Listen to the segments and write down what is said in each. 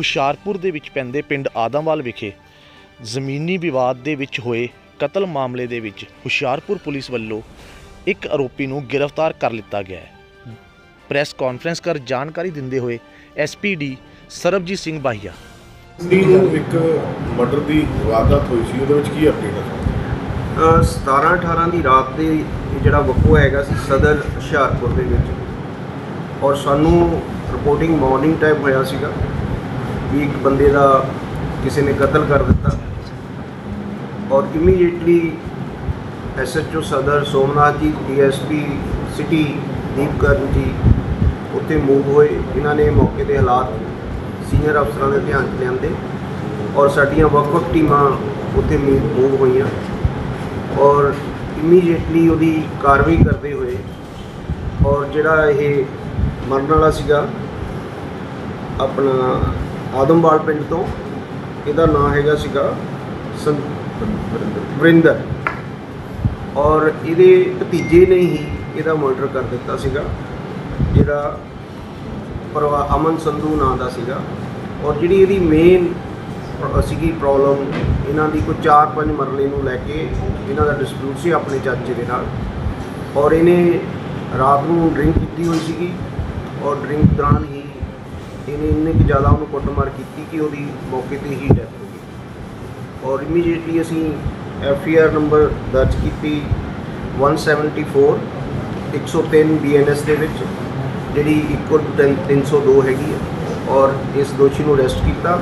ਹੁਸ਼ਿਆਰਪੁਰ ਦੇ ਵਿੱਚ ਪੈਂਦੇ ਪਿੰਡ ਆਦਮਵਾਲ ਵਿਖੇ ਜ਼ਮੀਨੀ ਵਿਵਾਦ ਦੇ ਵਿੱਚ ਹੋਏ ਕਤਲ ਮਾਮਲੇ ਦੇ ਵਿੱਚ ਹੁਸ਼ਿਆਰਪੁਰ ਪੁਲਿਸ ਵੱਲੋਂ ਇੱਕ ਆਰੋਪੀ ਨੂੰ ਗ੍ਰਿਫਤਾਰ ਕਰ ਲਿੱਤਾ ਗਿਆ ਹੈ। ਪ੍ਰੈਸ ਕਾਨਫਰੰਸ ਕਰ ਜਾਣਕਾਰੀ ਦਿੰਦੇ ਹੋਏ ਐਸਪੀਡੀ ਸਰਬਜੀਤ ਸਿੰਘ ਬਾਹੀਆ। ਇੱਕ ਮਰਡਰ ਦੀ ਵਾਰਦਾਤ ਹੋਈ ਸੀ ਉਹਦੇ ਵਿੱਚ ਕੀ ਅਪਡੇਟ ਹੈ? ਅ, 17 18 ਦੀ ਰਾਤ ਦੇ ਜਿਹੜਾ ਵਕੂਆ ਹੈਗਾ ਸੀ ਸਦਰ ਹੁਸ਼ਿਆਰਪੁਰ ਦੇ ਵਿੱਚ। ਔਰ ਸਾਨੂੰ ਰਿਪੋਰਟਿੰਗ ਮਾਰਨਿੰਗ ਟਾਈਮ ਹੋਇਆ ਸੀਗਾ। ਵੀ ਇੱਕ ਬੰਦੇ ਦਾ ਕਿਸੇ ਨੇ ਕਤਲ ਕਰ ਦਿੱਤਾ। ਔਰ ਇਮੀਡੀਏਟਲੀ ਐਸਐਚਓ ਸਦਰ ਸੋਮਨਾਥ ਜੀ ਡੀਐਸਪੀ ਸਿਟੀ ਦੀਪਕਰਨ ਜੀ ਉੱਥੇ ਮੂਵ ਹੋਏ। ਇਹਨਾਂ ਨੇ ਮੌਕੇ ਦੇ ਹਾਲਾਤ ਸੀਨੀਅਰ ਅਫਸਰਾਂ ਦੇ ਧਿਆਨ 'ਚ ਲਿਆਂਦੇ ਔਰ ਸਾਡੀਆਂ ਵੱਖ-ਵੱਖ ਟੀਮਾਂ ਉੱਥੇ ਮੂਵ ਹੋਈਆਂ। ਔਰ ਇਮੀਡੀਏਟਲੀ ਉਹਦੀ ਕਾਰਵਾਈ ਕਰਦੇ ਹੋਏ ਔਰ ਜਿਹੜਾ ਇਹ ਮਰਨ ਵਾਲਾ ਸੀਗਾ, ਆਪਣਾ ਆਦਮਵਾਲ ਪਿੰਡ ਤੋਂ। ਇਹਦਾ ਨਾਮ ਹੈਗਾ ਸੀਗਾ ਸੰ- ਵਰਿੰਦਰ। ਔਰ ਇਹਦੇ ਭਤੀਜੇ ਨੇ ਹੀ ਇਹਦਾ ਮਰਡਰ ਕਰ ਦਿੱਤਾ ਸੀਗਾ, ਜਿਹੜਾ ਪਰਵਾ ਅਮਨ ਸੰਧੂ ਨਾਂ ਦਾ ਸੀਗਾ। ਔਰ ਜਿਹੜੀ ਇਹਦੀ ਮੇਨ ਸੀਗੀ ਪ੍ਰੋਬਲਮ ਇਹਨਾਂ ਦੀ ਕੋਈ 4-5 ਮਰਲੇ ਨੂੰ ਲੈ ਕੇ ਇਹਨਾਂ ਦਾ ਡਿਸਪਿਊਟ ਸੀ ਆਪਣੇ ਚਾਚੇ ਦੇ ਨਾਲ। ਔਰ ਇਹਨੇ ਰਾਤ ਨੂੰ ਡਰਿੰਕ ਕੀਤੀ ਹੋਈ ਸੀਗੀ, ਔਰ ਡਰਿੰਕ ਦੌਰਾਨ ਹੀ ਇਹਨੇ ਇੰਨੇ ਕਿ ਜ਼ਿਆਦਾ ਉਹਨੂੰ ਕੁੱਟਮਾਰ ਕੀਤੀ ਕਿ ਉਹਦੀ ਮੌਕੇ ਤੇ ਹੀ ਡੈਥ ਹੋ ਗਈ। ਔਰ ਇਮੀਡੀਏਟਲੀ ਅਸੀਂ ਐਫ ਆਈ ਆਰ ਨੰਬਰ ਦਰਜ ਕੀਤੀ 174 103 ਬੀਐਨਐਸ ਦੇ ਵਿੱਚ, ਜਿਹੜੀ ਇਕੁਅਲ ਟੂ 302 ਹੈਗੀ ਹੈ। ਔਰ ਇਸ ਦੋਸ਼ੀ ਨੂੰ ਅਰੈਸਟ ਕੀਤਾ।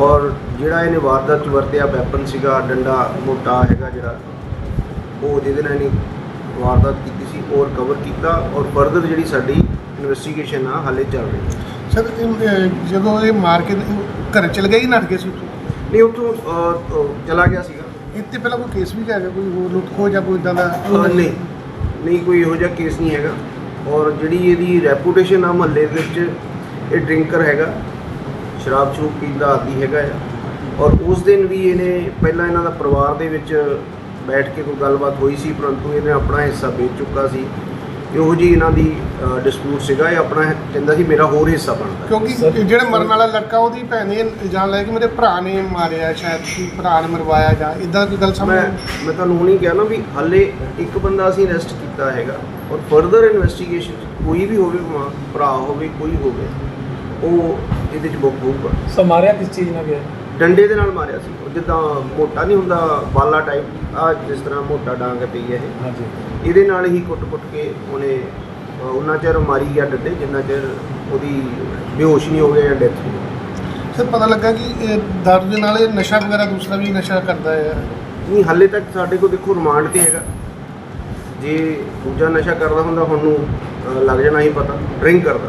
ਔਰ ਜਿਹੜਾ ਇਹਨੇ ਵਾਰਦਾਤ 'ਚ ਵਰਤਿਆ ਵੈਪਨ ਸੀਗਾ, ਡੰਡਾ ਮੋਟਾ ਹੈਗਾ ਜਿਹੜਾ, ਉਹ ਜਿਹਦੇ ਨਾਲ ਇਹਨੇ ਵਾਰਦਾਤ ਕੀਤੀ ਸੀ, ਉਹ ਰਿਕਵਰ ਕੀਤਾ। ਔਰ ਫਰਦਰ ਜਿਹੜੀ ਸਾਡੀ ਇਨਵੈਸਟੀਗੇਸ਼ਨ ਆ, ਹਾਲੇ ਚੱਲ ਰਹੀ ਹੈ। ਸਰ ਇਹ, ਜਦੋਂ ਇਹ ਮਾਰ ਕੇ ਘਰ ਚਲ ਗਿਆ ਹੀ ਨੱਠ ਗਿਆ ਸੀ ਉੱਥੋਂ? ਨਹੀਂ ਉੱਥੋਂ ਅਹ, ਉਹ ਚਲਾ ਗਿਆ ਸੀਗਾ। ਇੱਥੇ ਪਹਿਲਾਂ ਕੋਈ ਕੇਸ ਵੀ ਹੈਗਾ ਕੋਈ ਹੋਰ ਲੁੱਟ ਖੋਹ ਜਾਂ ਕੋਈ ਇਦਾਂ ਦਾ? ਅਹ, ਨਹੀਂ। ਨਹੀਂ ਕੋਈ ਇਹੋ ਜਿਹਾ ਕੇਸ ਨਹੀਂ ਹੈਗਾ। ਔਰ ਜਿਹੜੀ ਇਹਦੀ ਰੈਪੂਟੇਸ਼ਨ ਆ ਮਹੱਲੇ ਦੇ ਵਿੱਚ ਇਹ ਡਰਿੰਕਰ ਹੈਗਾ। ਸ਼ਰਾਬ ਸ਼ੂਬ ਪੀਂਦਾ ਆਦੀ ਹੈਗਾ ਆ। ਔਰ ਉਸ ਦਿਨ ਵੀ ਇਹਨੇ ਪਹਿਲਾਂ ਇਹਨਾਂ ਦਾ ਪਰਿਵਾਰ ਦੇ ਵਿੱਚ ਬੈਠ ਕੇ ਕੋਈ ਗੱਲਬਾਤ ਹੋਈ ਸੀ ਪਰੰਤੂ ਇਹਨੇ ਆਪਣਾ ਹਿੱਸਾ ਵੇਚ ਚੁੱਕਾ ਸੀ। ਇਹੋ ਜੀ ਇਹਨਾਂ ਦੀ ਡਿਸਪਿਊਟ ਸੀਗਾ ਇਹ ਆਪਣਾ ਕਹਿੰਦਾ ਸੀ ਮੇਰਾ ਹੋਰ ਹਿੱਸਾ ਬਣਦਾ। ਕਿਉਂਕਿ ਜਿਹੜਾ ਮਰਨ ਵਾਲਾ ਲੜਕਾ ਉਹਦੀ ਭੈਣ ਨੇ ਇਲਜ਼ਾਮ ਲਾਇਆ ਕਿ ਮੇਰੇ ਭਰਾ ਨੇ ਮਾਰਿਆ ਸ਼ਾਇਦ ਕਿ ਭਰਾ ਨੇ ਮਰਵਾਇਆ ਜਾਂ ਇਦਾਂ ਕੋਈ ਗੱਲ ਸਾਹਮਣੇ ਮੈਂ ਮੈਂ ਤੁਹਾਨੂੰ ਹੁਣੀ ਕਿਹਾ ਨਾ ਵੀ ਹਾਲੇ ਇੱਕ ਬੰਦਾ ਅਸੀਂ ਅਰੈਸਟ ਕੀਤਾ ਹੈਗਾ ਔਰ ਫਰਦਰ ਇਨਵੈਸਟੀਗੇਸ਼ਨ ਕੋਈ ਵੀ ਹੋਵੇ ਭਰਾ ਹੋਵੇ ਕੋਈ ਹੋਵੇ ਉਹ ਇਹਦੇ ਚ ਬੁੱਕ ਹੋਊਗਾ ਸੋ ਮਾਰਿਆ ਕਿਸ ਚੀਜ਼ ਨਾਲ ਗਿਆ? ਡੰਡੇ ਦੇ ਨਾਲ ਮਾਰਿਆ ਸੀ। ਉਹ ਜਿੱਦਾਂ ਮੋਟਾ ਨਹੀਂ ਹੁੰਦਾ ਬਾਲਾ ਟਾਈਪ ਆ ਜਿਸ ਤਰ੍ਹਾਂ ਮੋਟਾ ਡਾਂਗ ਪਈ ਹੈ ਇਹ। ਹਾਂਜੀ। ਇਹਦੇ ਨਾਲ ਹੀ ਕੁੱਟ-ਕੁੱਟ ਕੇ ਉਹਨੇ ਅ, ਉਨਾ ਚਿਰ ਮਾਰੀ ਗਿਆ ਡੰਡੇ ਜਿੰਨਾ ਚਿਰ ਉਹਦੀ ਬੇਹੋਸ਼ ਨਹੀਂ ਹੋ ਗਿਆ ਜਾਂ ਡੈਥ ਹੋ ਗਈ। ਸਰ ਪਤਾ ਲੱਗਾ ਕਿ ਇਹ ਦਰਦ ਦੇ ਨਾਲ ਇਹ ਨਸ਼ਾ ਵਗੈਰਾ ਦੂਸਰਾ ਵੀ ਨਸ਼ਾ ਕਰਦਾ ਹੈ। ਨਹੀਂ ਹਾਲੇ ਤੱਕ ਸਾਡੇ ਕੋਲ ਦੇਖੋ ਰਿਮਾਂਡ ਤੇ ਹੈਗਾ। ਜੇ ਦੂਜਾ ਨਸ਼ਾ ਕਰਦਾ ਹੁੰਦਾ ਹੁਣ ਨੂੰ ਅ, ਲੱਗ ਜਾਣਾ ਹੀ ਪਤਾ। ਡਰਿੰਕ ਕਰਦਾ।